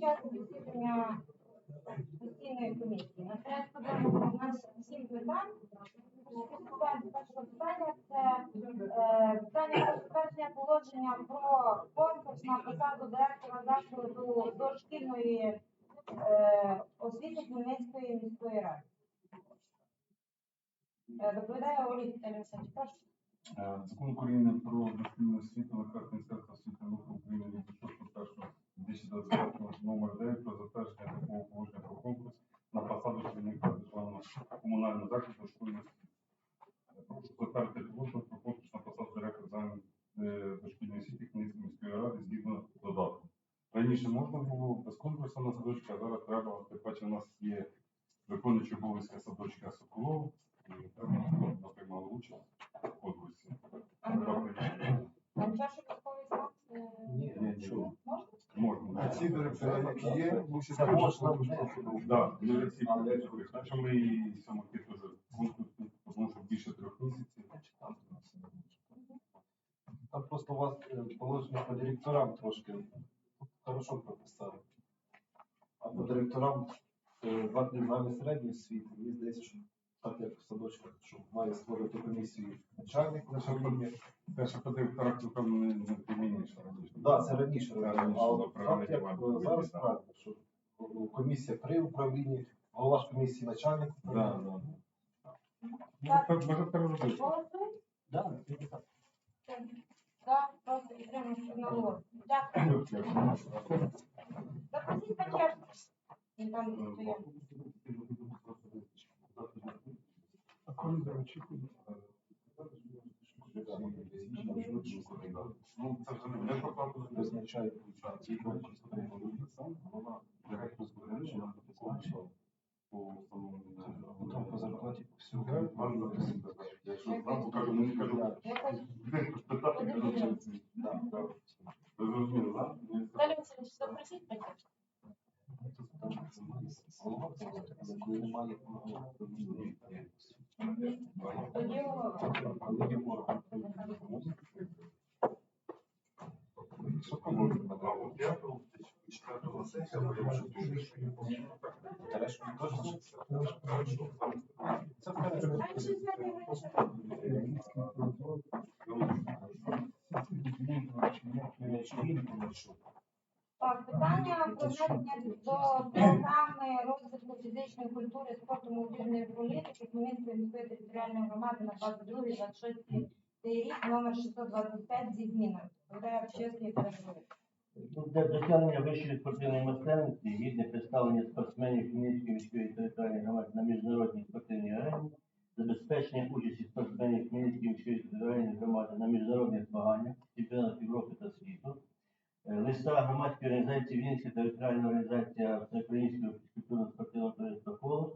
розпочати засідання постійної комісії. На порядку денному у нас сім питань. Приступаємо першого питання. Це е, питання про затвердження положення про конкурс на посаду директора закладу дошкільної е, освіти Хмельницької міської ради. Е, Доповідає Олег Віталійович. Прошу. Е, Закон України про дошкільну освіту на Міністерства освіти України 6.1.2025 номер 9 про затвердження такого положення про конкурс на посаду керівника державного комунального закладу дошкільної. Е, Прошу затвердити положення про конкурс на посаду директора загальної е, дошкільної освіти Хмельницької міської ради згідно додатку. Раніше можна було без конкурсу на садочка, а зараз треба, тим паче у нас є виконуючий обов'язки садочка Соколов, і ми приймали участь в конкурсі. Е, Ні, ні. Можна? Ці які є, мусять Це можна. Да, ми всі Так що ми і сьомки теж тому що більше трьох місяців. Там просто у вас е, положення по директорам трошки хорошо прописали. А по директорам е, закладів загальної середньої освіти, мені здається, що так як в садочках, що має створювати комісію начальник лише рівня. Те, що по директорах, напевно, не не раніше. Так, це раніше Це раніше, А да, так як е, зараз так. правильно, що комісія при управлінні, голова ж комісії начальник. Да, да. Може, пер- може переробити. Да, Так, просто підтримуємо одного. Дякую. Запросіть пакет. Він там стоїть. А коли очікує? Ну, це вже не я. Визначає Директор збереження по встановленню. Потім по зарплаті по всьому. Можна Якщо зранку кажу, мені кажу, питати, кажу, ви зрозуміли, так? Далі Васильович, запросіть пакет. Немає Тоді голова. Це вперед. Менше знання, менше. Так, питання про внесення до програми розвитку фізичної культури, спорту, молодіжної політики Хмельницької міської територіальної громади на 22-26 рік, номер 625 зі змінами. Буде чесний переговори. Для досягнення вищої спортивної майстерності гідне представлення спортсменів Хмельницької міської територіальної громади на міжнародній спортивній арені, забезпечення участі спортсменів Хмельницької міської територіальної громади на міжнародних змаганнях, чемпіонатах Європи та світу, Е, листа громадської організації Вінська територіальна організація Всеукраїнського фізкультурно-спортивного товариства «Колос»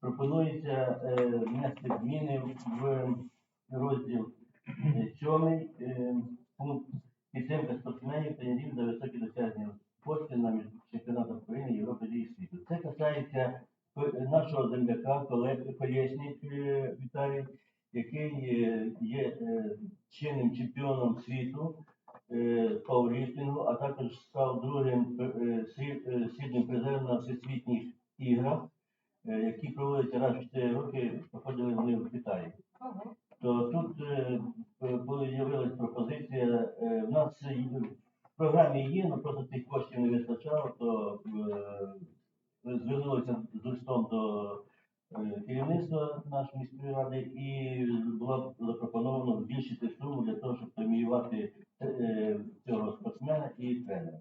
пропонується е, внести зміни в розділ 7 пункт підтримка спортсменів та тренерів за високі досягнення в на чемпіонатах України, Європи і світу. Це касається е, нашого земляка, Колєснік е, Віталій, який е, є чинним чемпіоном світу з пауерліфтингу, а також став другим сріб- срібним призером на всесвітніх іграх, які проводяться раз в 4 роки, проходили вони в Китаї. То тут е, е, пропозиція. е, В нас в програмі є, але просто цих коштів не вистачало, то звернулися з листом до керівництва нашої міської ради і було запропоновано збільшити суму для того, щоб преміювати цього спортсмена і тренера.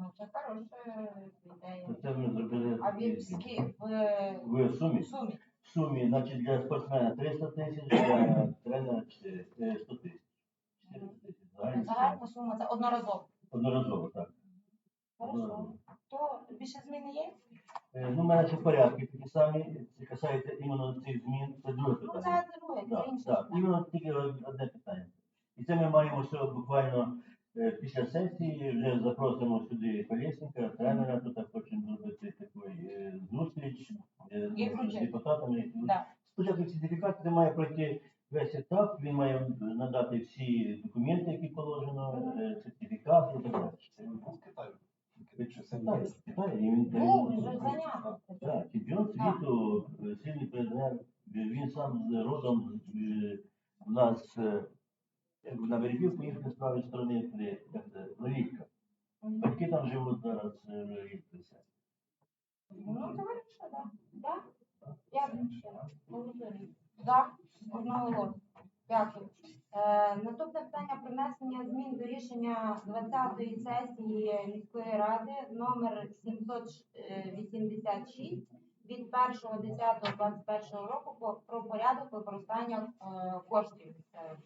Ну, Це хороша ідея. Це ми зробили А ски- в в сумі. в сумі. Сумі, значить, для спортсмена 300 тисяч, для тренера 4, е, 100 тисяч. 400 тисяч. Загальна сума. Загальна сума це одноразово. Одноразово, так. Хорошо. То більше зміни є? Е, Ну, в мене ще порядки такі самі, це касається іменно цих змін, це друге Ну, питання. це друге, це Так, інше. так, іменно тільки одне питання. І це ми маємо все буквально після сесії, вже запросимо сюди колесника, тренера, тут хочемо зробити таку е, зустріч е, з депутатами. Да. Спочатку сертифікат це має пройти весь етап, він має надати всі документи, які положено, е, сертифікати і так далі. Китаю. Він Був вже чемпіон світу, е, сильний президент, він сам з родом з, е, у нас е, на берегів поїхали з правої сторони, куди, як це. Батьки там живуть зараз е, в Левітці. Ну, це вирішили, так. Так? Дякую ще раз. Одного голосу. Дякую. Е, наступне питання про внесення змін до рішення 20-ї сесії міської ради номер 786 від 1.10.21 року про порядок використання е, коштів бюджету.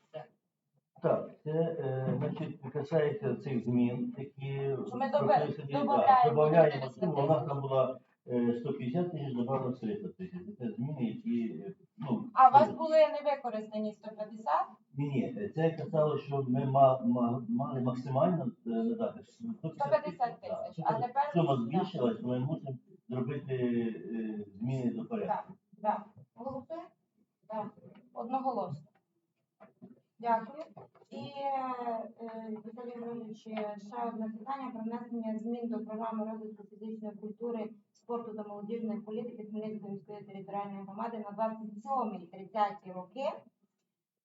Так, це е, значить касається цих змін, які Що ми доби- прописані, да, додаємо додаємо 400 суму, у нас там була е, 150 тисяч, додали 300 тисяч. Це зміни, які, е, ну, А у вас були невикористані 150? Ні, ні, це казало, що ми ма, ма, мали максимально е, надати 150 тисяч, а тепер- сума збільшилась, ми мусимо зробити е, зміни до порядку. Так. Голосуємо? Так. Одноголосно. Дякую. І е, е, Віталій Іванович, ще одне питання про внесення змін до програми розвитку фізичної культури, спорту та молодіжної політики Хмельницької міської територіальної громади на 27-30 роки.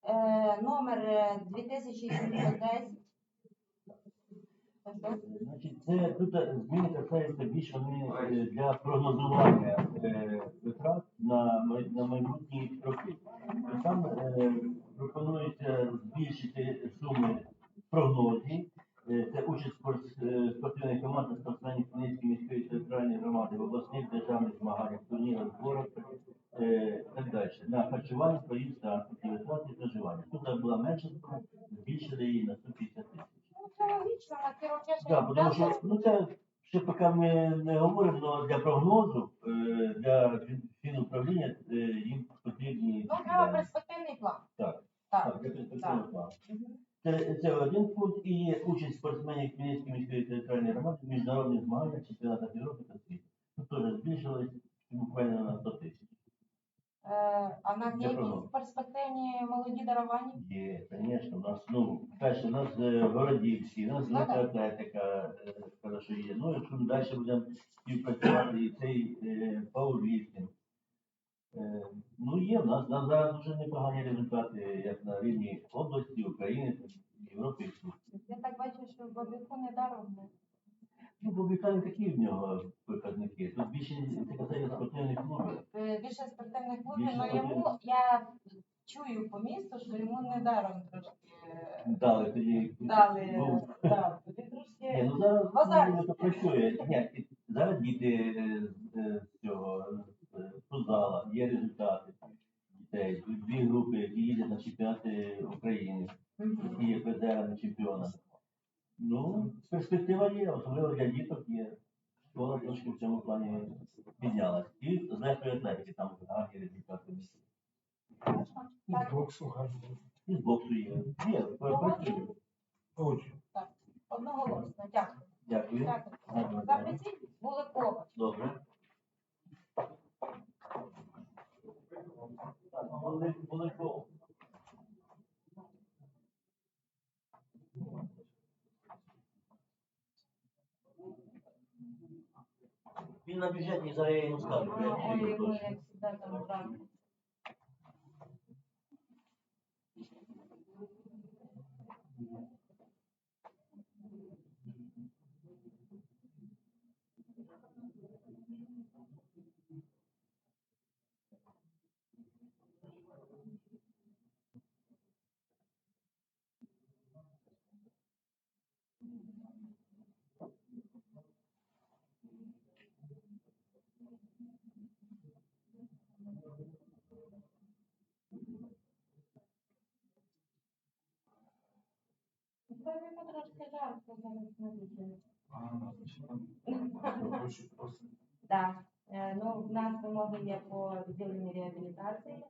Е, номер е, 2710. Значить, це тут е, зміни касаються більше вони е, для прогнозування е, витрат на, на майбутні роки. Там е, пропонується збільшити суми прогнозів. Е, Це участь спорт- е, спортивної команди спортсменів Хмельницької міської територіальної громади в обласних державних змаганнях, турнірах, зборах е, так далі. На харчування, проїзд, транспорт, витрати і проживання. Тут була менша сума, збільшили її на 150 тисяч. Ну, це логічно, на ці роки ще Так, тому що ну це ще поки ми не говоримо, але для прогнозу, е, для фінуправління е, їм потрібні Ну, треба е, перспективний план. так, Так. так, для перспективного так. плану. Мгм. Це, це один пункт і є участь спортсменів Хмельницької міської територіальної громади в міжнародних змаганнях чемпіонатах Європи та світу. Тут теж збільшилось буквально на 100 тисяч. Е, А в нас є Я якісь пробував. перспективні молоді даровані? Є, звісно, у нас, ну, перше, у нас е, городівські, у нас Ну, легка атлетика, е, хорошо є. Ну, якщо ми далі будемо співпрацювати, і цей е, пауерліфтинг. Ну, у нас, нас зараз дуже непогані результати, як на рівні області, України, Європи і світу. Я так бачу, що в Бабіку не даровано. Ну, публікані такі в нього показники. Тут більше касається спортивних клубів. Е, Більше спортивних клубів, Більше але йому я чую по місту, що йому не даром трошки е, Дали тоді. дали. Ну, да, Тобі Ні, трошки ну зараз Базар. ну, працює. Ні, і зараз діти е, е, з цього е, футзала, є результати дітей. Дві групи, які їдуть на чемпіонати України, які є призерами чемпіона. Ну, перспектива є, особливо для діток є. Школа трошки в цьому плані піднялась. І з легкої атлетики там гарні результати. І з боксу гарні. І з боксу є. Є, працює. Очень. одноголосно. Дякую. Дякую. Дякую. Запросіть Буликова. Добре. Так, були, були гол. Він на бюджетній зараз я йому скажу. що я Ой, чую йому, точно. як завжди, там зранку. Це йому трошки жарко зараз на вулиці. Так, Е, ну в нас вимоги є по відділенню реабілітації.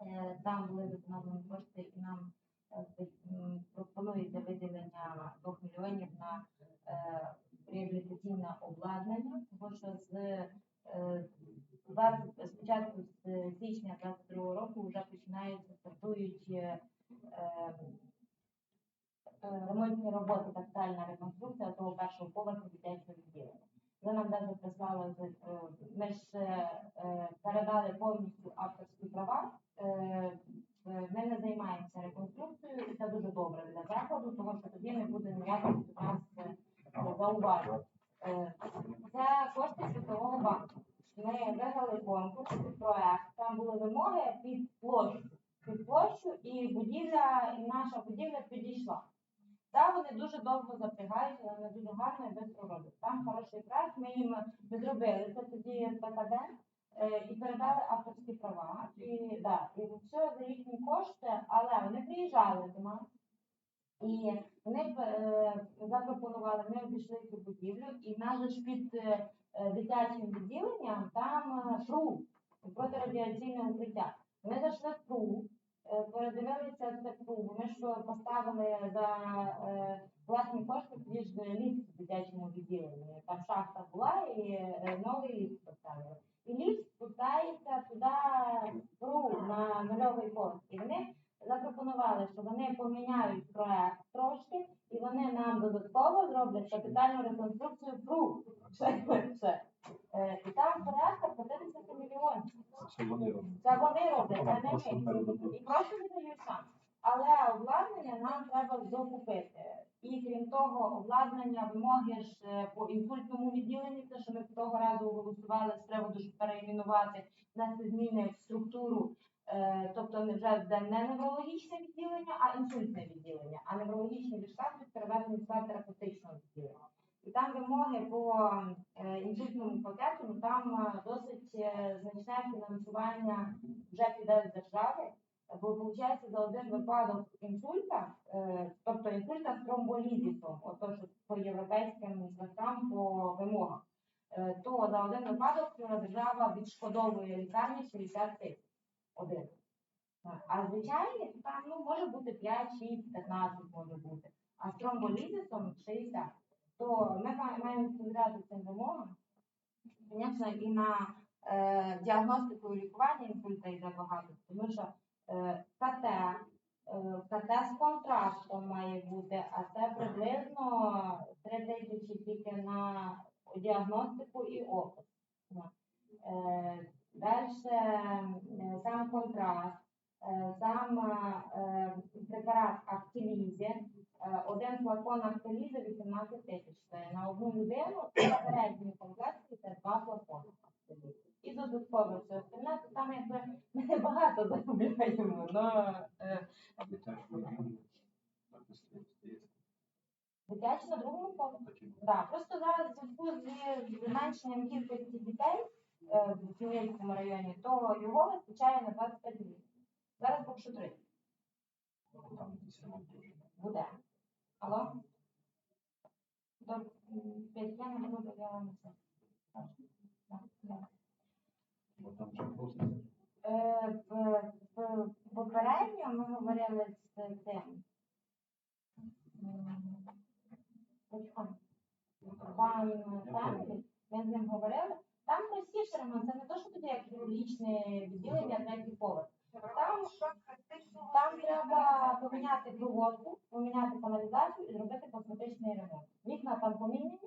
Е, Там були виконані кошти і нам е, пропонується виділення 2 мільйонів на реабілітаційне обладнання, тому що з 20, спочатку з січня 22 року вже починаються стартують ремонтні роботи, капітальна реконструкція того першого поверху дитячого відділення. Ви нам навіть прислали, ми ж е, е, передали повністю авторські права. Е, е, Ми не займаємося реконструкцією, і це дуже добре для закладу, тому що тоді не буде ніяких у нас е, зауважень. Е, Це кошти Світового банку. Ми виграли конкурс, під проект, там були вимоги під площу. Під площу і будівля, і наша будівля підійшла. Та вони дуже довго запрягають, але вони дуже гарно і швидко роблять. Там хороший проект, ми їм ми зробили це тоді ПКД е, і передали авторські права. І, да, і все за їхні кошти, але приїжджали. І вони е, запропонували, ми обійшли цю будівлю, і ж під е, е, дитячим відділенням там ПРУ, протирадіаційне укриття. Вони зайшли в ПРУ, передивилися це ПРУ, вони що поставили за власні кошти тоді ж ліфт в дитячому відділенні. Там шахта була і новий ліфт поставили. І ліфт спускається туди в ПРУ на нульовий поверх. І вони запропонували, що вони поміняють проект трошки, і вони нам додатково зроблять капітальну реконструкцію ПРУ. І там порядка по 50 мільйонів. Це вони роблять. Це вони роблять, не ми. І просто віддають сам. Але обладнання нам треба докупити. І крім того, обладнання вимоги ж е, по інсультному відділенні, те, що ми того разу голосували з приводу, щоб переіменувати, внести зміни в структуру, е, тобто не вже буде не неврологічне відділення, а інсультне відділення, а неврологічні ліжка будуть переведені в склад терапевтичного відділення. І там вимоги по е, інсультному пакету, ну там досить е, значне фінансування вже піде з держави, бо виходить за один випадок інсульта, е, тобто інсульта з тромболізісом, ото по європейським зразкам по вимогах, е, то за один випадок держава відшкодовує лікарні 60 тисяч один. А звичайні там ну, може бути 5, 6, 15 може бути, а з тромболізисом 60 то ми ма- маємо відповідати цим вимогам. Звісно, і на е, діагностику і лікування інсульта йде багато, тому що е, КТ, е, КТ з контрастом має бути, а це приблизно 3 тисячі тільки на діагностику і опис. Е, Далі сам контраст, е, сам е, препарат актилізі, Е, один флакон актиліза 18 тисяч. Це на одну людину і в середній комплекті це два флакони актиліза. І додатково все остальне, то там якби ми не багато заробляємо, е, дитячі на другому поверсі. Да, просто зараз зв'язку з зменшенням кількості дітей е, в Хмельницькому районі, то його вистачає на 25 днів. Зараз поки що 30 буде. Алло? До я не буду, я. Е, в- Попередньо ми говорили з тим. м, Почекай. Пан Фемлі, ми з ним говорили. Там простіше ремонт, це не то, що тоді як хірургічне відділення, третій поверх. Там, там треба поміняти проводку, поміняти каналізацію і зробити косметичний ремонт. Вікна там поміняні,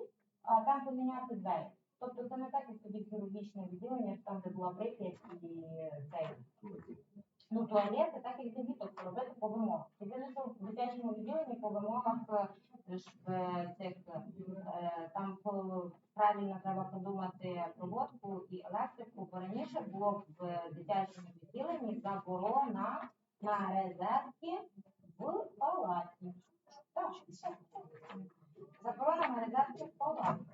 а там поміняти двері. Тобто це не так, як тоді хірургічне відділення, там де була прип'ять і цей. Ну, туалети, так як для діток робити по вимогах. Єдине, що в дитячому відділенні по вимогах е, ж в е, цих е, там по- правильно треба подумати проводку і електрику, бо в дитячому відділенні заборона на резервки в палаті. Так. Заборона на резервки в палаті.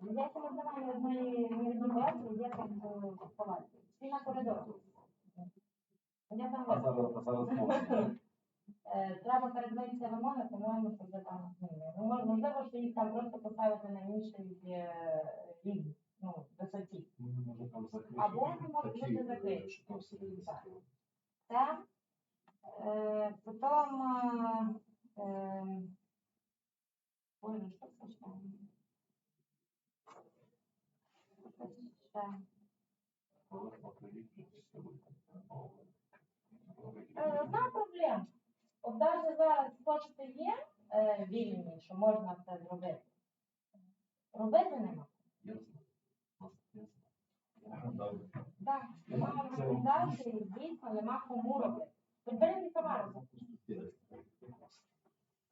В дитячому відділенні одної ні в одній палаті є там в палаті. Всі на коридорі. Я там А зараз, а зараз можна. Е, треба передивитися вимоги, по-моєму, що вже там зміни. Ну, можливо, що їх там просто поставити на інший е, рівень, ну, висоті. Може там закрити. Або вони можуть Такі, що там всередині закрили. Це е, потім е, е, що це ще? Що це ще? Одна проблема. От навіть зараз кошти є е, вільні, що можна це зробити. Робити нема. Ясно. грошей дійсно нема кому робити. Підберіть.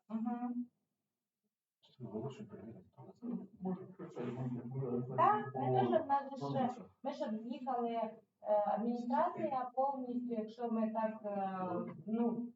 Угу. Так, теж в нас ще, ми ж об'їхали е, адміністрація повністю, якщо ми так, е, ну,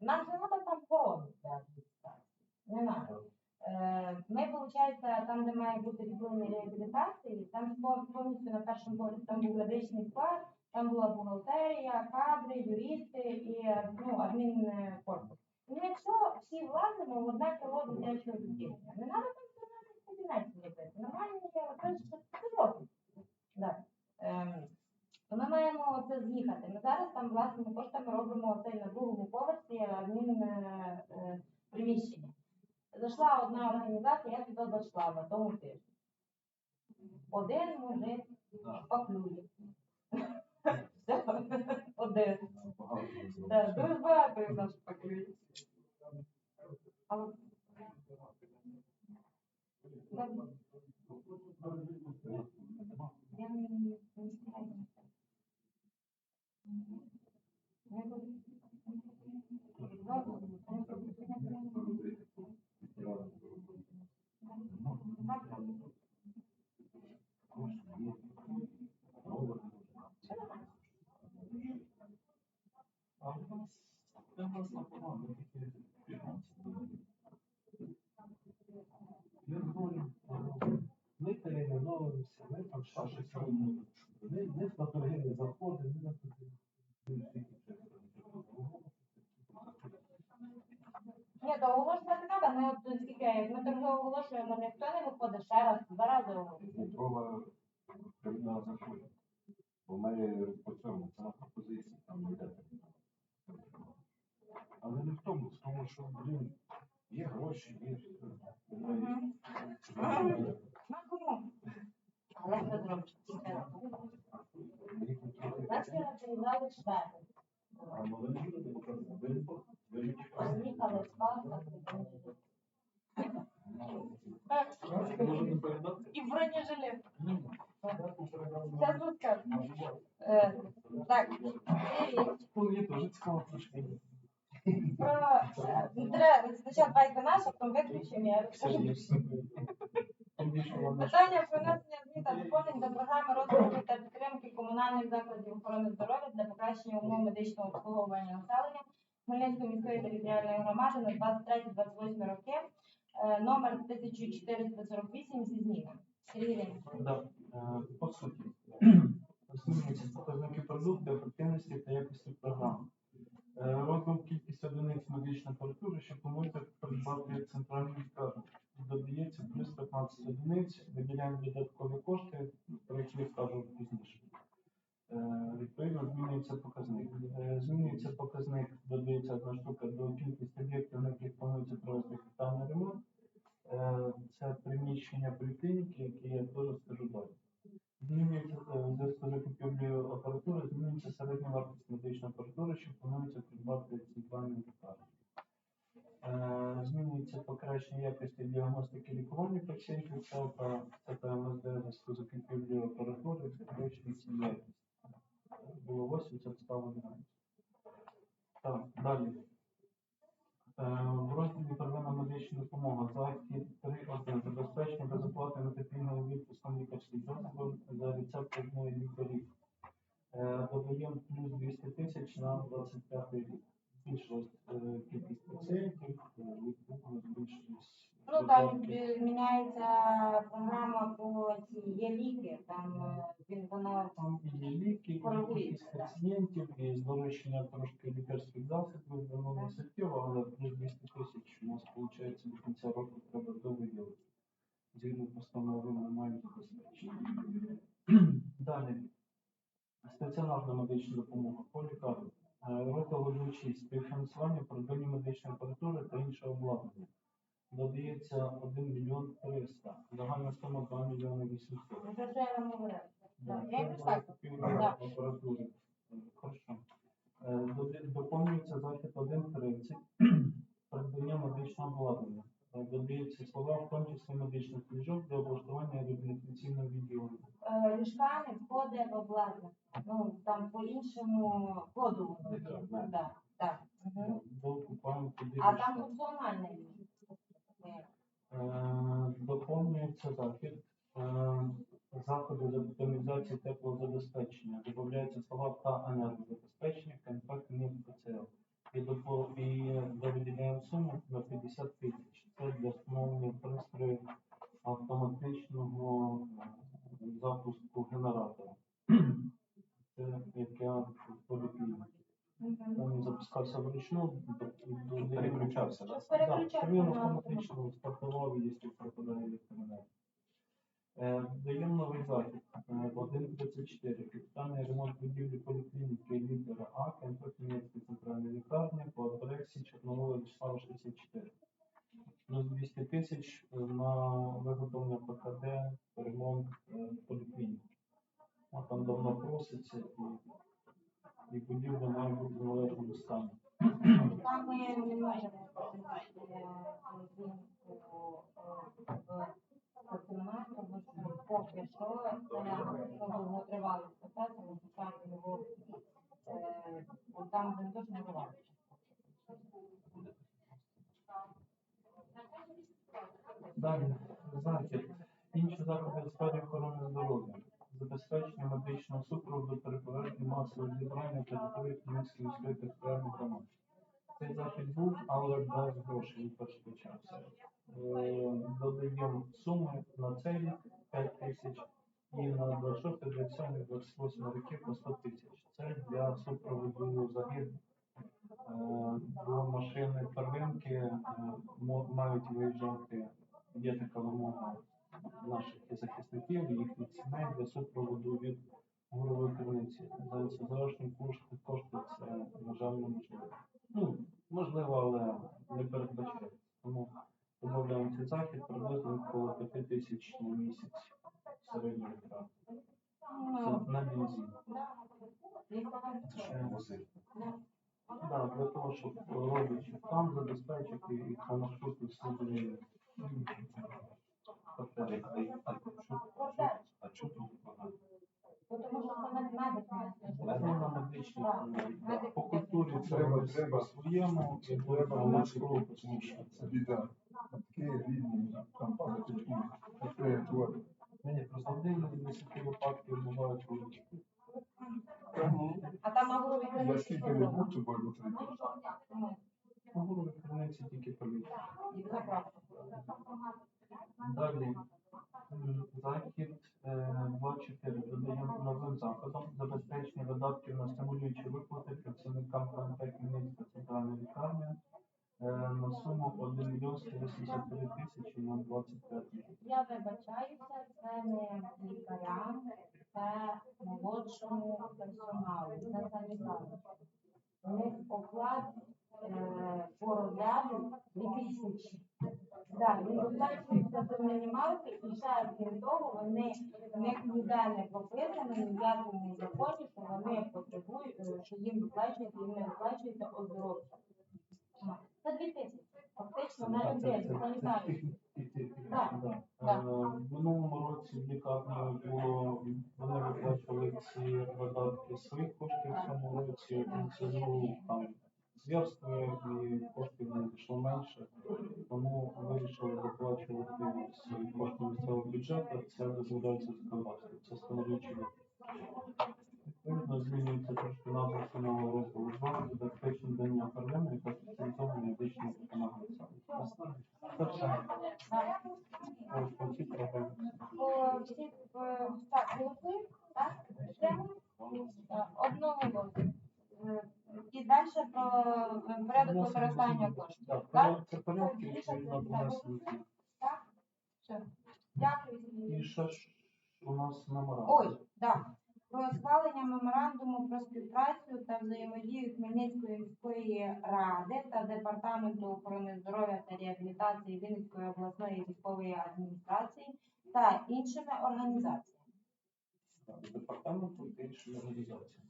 нам не треба там породу адміністрації. Не треба. Е, Ми, виходить, там, де має бути відділення реабілітації, там повністю на першому поверсі там був медичний склад, там була бухгалтерія, кадри, юристи і ну, адмінкорпус. Ну, якщо всі влазимо в одне коло дитячого відділення, не треба там 13 кабінетів робити. Нормально є, ж це. Да. Ем, ми маємо це з'їхати. Ми зараз там власними коштами робимо оцей на другому поверсі адмін е, приміщення. Зайшла одна організація, я туди зайшла на тому тижні. Один мужик шпаклює. Один. Да, Дуже багато їх нас шпаклює. Я не. Я буду- Ми перейменовуємося, ми там ще щось робимо. Ми ми в торги не заходимо, ми на. Ні, то оголошувати треба, ми от скільки, як ми торги оголошуємо, ніхто не виходить ще раз, два рази оголошуємо. Дмитрова кримінал заходить. Бо ми по цьому, це на пропозиції, там не йде. Але не в тому, в тому, що, блін, є гроші, є. Мгм. На кому? Але що зробити? Нас вчора приїжджали шведи. Приїхали з Пасха. І в бронежилет. Зараз розкажу. Е, Так, привіт. Мені теж цікаво трошки. Про, е, Спочатку байка наша, потім виключимо, я розкажу. Питання про внесення змін та доповнень до програми розвитку та підтримки комунальних закладів охорони здоров'я для покращення умов медичного обслуговування населення Хмельницької міської територіальної громади на 23-28 роки, е, номер 1448 зі змінами. Сергій. Да, е, по суті, змінюються показники продукту, ефективності та якості програми. Е, кількість одиниць медичної апаратури, що планується придбати центральний лікарні. Додається плюс 15 одиниць, виділяємо додаткові кошти, про які я скажу пізніше. Е, Відповідно, змінюється показник. Е, Змінюється показник, додається одна штука до кількості об'єктів, на яких планується провести капітальний ремонт. Це приміщення поліклініки, які я теж скажу далі. Лікування пацієнтів, це та це та МСД в зв'язку з закупівлею апаратури, підвищується якість. Було 80, стало 11. Так, далі. Е, В розділі первинна медична допомога захід 3.1 забезпечення безоплатним ефективним відпуском лікарських засобів за рецептами лікарів. Е, Додаємо плюс 200 тисяч на 25 рік. Збільшилась е, кількість пацієнтів, е, відповідно збільшилась. Ну там видатки. е, міняється програма по ці є ліки, там е, він вона Там і є ліки, і Коригується, кількість так. пацієнтів, і здорожчання трошки лікарських засобів, воно не суттєво, але плюс 200 тисяч у нас виходить до кінця року треба довиділити. Згідно постанови ми маємо забезпечення. Далі. Стаціонарна медична допомога по лікарні. 1.6. Співфінансування придбання медичної апаратури та іншого обладнання. Додається 1 мільйон 300. Загальна сума 2 мільйони 800. вже вже вам Я так. апаратури. Е, Хорошо. Е, Доповнюється захід 1.30. Придбання медичного обладнання. Е, Додається слова, в тому числі медичних ліжок для облаштування реабілітаційного відділення. Е, Ліжками входить в обладнання. Ну, там по-іншому коду. Ну, так. Туди А там функціональне ліжко. Е, Доповнюється захід. Заходи з оптимізації теплозабезпечення. Додається слова та енергозабезпечення, КНП КНІП-ПЦЛ. І, виділяємо суму на 50 тисяч. Це для встановлення пристрою автоматичного е, запуску генератора. Це яке в поліклініці. Він запускався вручну, Переключався, так, він автоматично стартував, якщо пропадає Даємо новий захід. Е, 1.34. Капітальний ремонт будівлі поліклініки літера А, КНП Хмельницької центральної лікарні по адресі Чорновола Вячеслава 64. Плюс 200 тисяч е, на виготовлення ПКД, ремонт е, поліклініки. А там давно проситься і, і будівля має бути в належному стані. Там ми не можемо приймати поліклініку в стаціонар, тому що поки що це процес, ми звичайно його е, там він дуже не буває. Далі, захід. Інші заходи у сфері охорони здоров'я. Забезпечення медичного супроводу переповерхні масового зібрання території Хмельницької міської територіальної громади. Цей захід був, але без грошей він перш почався. Е, Додаємо суми на цей рік 5 тисяч і на 26, 27, 28 років по 100 тисяч. Це для супроводу Е, до машини первинки е, мають виїжджати, є така вимога наших захисників, їхніх сімей для супроводу від горової криниці. За заручні кошти, кошти це, на жаль, неможливо. Ну, можливо, але не передбачається. Тому додаємо цей захід приблизно коло 5 тисяч на місяць середньої витрати. Да. Для того, щоб родичів там забезпечити і по маршруту. А чого тут бо тому що це медик По культурі Треба- треба по-своєму, і треба маршруту, тому що це Біда. Такі рідні, там такі. Таке творить. мені просто один з десяти випадків бувають вулиці. А там агрові Я клініки скільки не був, то буду третій. Ну, У голові криниці тільки поліція. Далі захід е, 2.4 додаємо новим заходом забезпечення видатків на стимулюючі виплати працівникам КНП Хмельницька центральної лікарні е, на суму 1 мільйон 183 тисячі на 25. Я вибачаюся, це не лікарям, це молодшому персоналу, це санітарно. У них оклад е, по розряду 2 тисячі. Да, він доплачується до мінімалки, і ще крім того, вони ніде не прописано, ні в якому законі, що вони потребують, е, що їм виплачується, їм не виплачується оздоровча. Це 2 тисячі. Фактично на санітарно. Так, Да. так. Е, В минулому році в лікарні було вони виплачували ці видатки своїх коштів в цьому році. Це було там зверство і коштів пішло менше. Тому вирішили виплачувати з коштів місцевого бюджету. Це дозволяється законодавством. Це становлячі Відповідно, змінюється трошки назва самого розділу 2, забезпечення дання первинної та спеціалізованої медичної допомоги. Це все. Ось по цій програмі. Е, голосуємо, так? Йдемо? Е, Одного голосу. Е, І далі про е, порядок використання коштів. Так, Так? це порядки, відповідно до нас. Так? Все. Дякую. І ще ж у нас номера. Ой, так. Про схвалення меморандуму про співпрацю та взаємодію Хмельницької міської ради та департаменту охорони здоров'я та реабілітації Вінницької обласної військової адміністрації та іншими організаціями. Департаменту та іншої організації.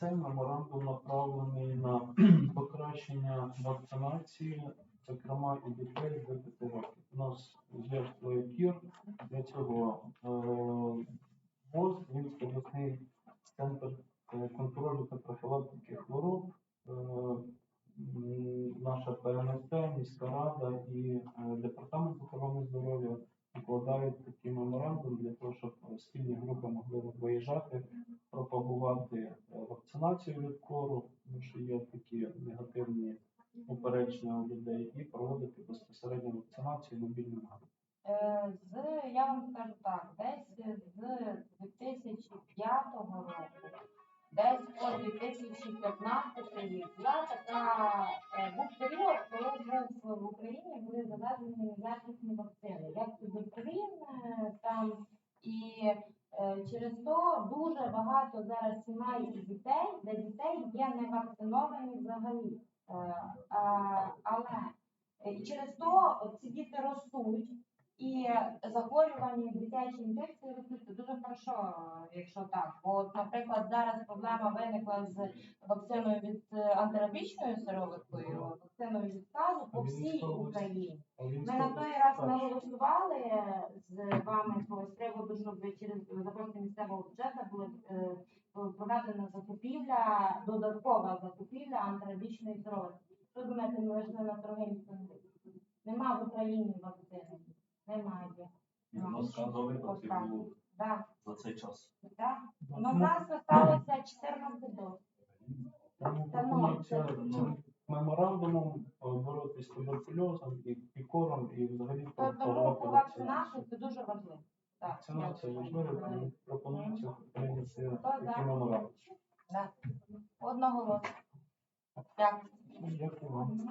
Цей меморандум направлений на покращення вакцинації зокрема і дітей до 5 років. У нас є кір для цього е, ВОЗ, Львівський обласний центр е, контролю та профілактики хвороб, е, наша ПМСТ, міська рада і е, департамент охорони здоров'я укладають такий меморандум для того, щоб е, спільні групи могли виїжджати, пропагувати е, вакцинацію від кору, тому що є такі негативні упередження у людей, і проводити безпосередньо вакцинацію мобільним гаджетом. Е, З, я вам скажу так, десь з 2005 року, десь по 2015 рік, була така, е, був період, коли був в Україні були завезені якісні вакцини, як туберкулін там, і е, через то дуже багато зараз сімей і дітей, де дітей є не вакциновані взагалі. Е, Але і через то ці діти ростуть, і захворювані дитячі інфекції ростуть. Дуже хорошо, якщо так. Бо, наприклад, зараз проблема виникла з вакциною від е, антирабічною сироваткою, вакциною від сказу по всій Україні. Ми на той раз ми голосували з вами з приводу, щоб через за кошти місцевого бюджету була е, проведена закупівля, додаткова закупівля антирабічної сироватки. Що думаєте, ми вийшли на торги? Нема в Україні вакцини. Немає. Ну, сказав випадків було Да, за цей час. да. Ну, в нас залишилося 14 доз. Тому Та ну, пропонується це- меморандумом е, боротися з туберкульозом і, і кором, і взагалі То- Тому пропагувати по вакцинацію. вакцинацію це дуже важливо. Так, Вакцинація важлива, тому пропонується прийняти Хто такий меморандум. Да. Одного голосу. Дякую. Дякую вам.